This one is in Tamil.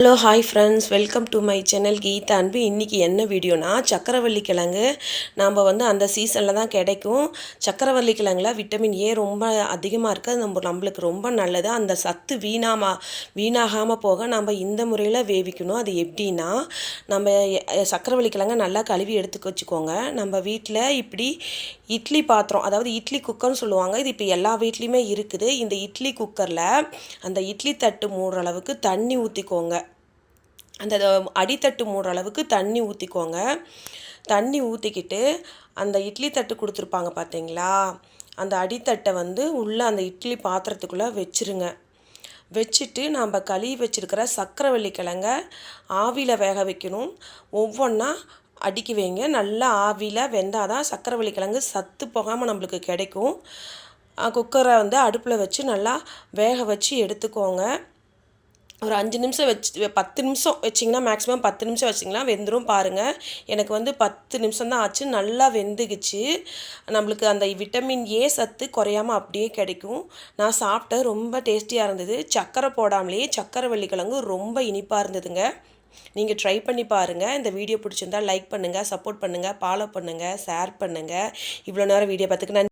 Hello hi friends welcome to my channel Geetha Anbu. இன்றைக்கி என்ன வீடியோனா சக்கரவள்ளி கிழங்கு. நாம் வந்து அந்த சீசனில் தான் கிடைக்கும். சக்கரவள்ளி கிழங்குல விட்டமின் ஏ ரொம்ப அதிகமாக இருக்குது நம்ம நம்மளுக்கு ரொம்ப நல்லது. அந்த சத்து வீணாமா வீணாகாமல் போக நம்ம இந்த முறையில் வேவிக்கணும். அது எப்படின்னா நம்ம சக்கரவள்ளி கிழங்க நல்லா கழுவி எடுத்துக்க வச்சுக்கோங்க. நம்ம வீட்டில் இப்படி இட்லி பாத்திரம் அதாவது இட்லி குக்கர்னு சொல்லுவாங்க. இது இப்போ எல்லா வீட்லேயுமே இருக்குது. இந்த இட்லி குக்கரில் அந்த இட்லி தட்டு மூடுற அளவுக்கு தண்ணி ஊற்றிக்கோங்க அந்த அடித்தட்டு மூடுற அளவுக்கு தண்ணி ஊற்றிக்கோங்க தண்ணி ஊற்றிக்கிட்டு அந்த இட்லி தட்டு கொடுத்துருப்பாங்க பார்த்தீங்களா அந்த அடித்தட்டை வந்து உள்ளே அந்த இட்லி பாத்திரத்துக்குள்ளே வச்சுருங்க. வச்சுட்டு நம்ம கழுவி வச்சுருக்கிற சக்கரவள்ளி கிழங்க ஆவியில் வேக வைக்கணும். ஒவ்வொன்றா அடிக்க வைங்க. நல்லா ஆவியில் வெந்தால் தான் சக்கரவள்ளி கிழங்கு சத்து போகாமல் நம்மளுக்கு கிடைக்கும். குக்கரை வந்து அடுப்பில் வச்சு நல்லா வேக வச்சு எடுத்துக்கோங்க. ஒரு அஞ்சு நிமிஷம் வச்சு பத்து நிமிஷம் வச்சிங்கன்னா மேக்ஸிமம் பத்து நிமிஷம் வச்சிங்கன்னா வெந்துடும் பாருங்கள் எனக்கு வந்து பத்து நிமிஷம் தான் ஆச்சு. நல்லா வெந்துக்குச்சு நம்மளுக்கு அந்த விட்டமின் ஏ சத்து குறையாமல் அப்படியே கிடைக்கும். நான் சாப்பிட்டேன் ரொம்ப டேஸ்டியாக இருந்தது. சக்கரை போடாமலேயே சக்கரை வெள்ளிக்கிழங்கு ரொம்ப இனிப்பாக இருந்ததுங்க. நீங்கள் ட்ரை பண்ணி பாருங்கள் இந்த வீடியோ பிடிச்சிருந்தால் லைக் பண்ணுங்கள் சப்போர்ட் பண்ணுங்கள் ஃபாலோ பண்ணுங்கள் ஷேர் பண்ணுங்கள் இவ்வளோ நேரம் வீடியோ பார்த்துக்கு நான்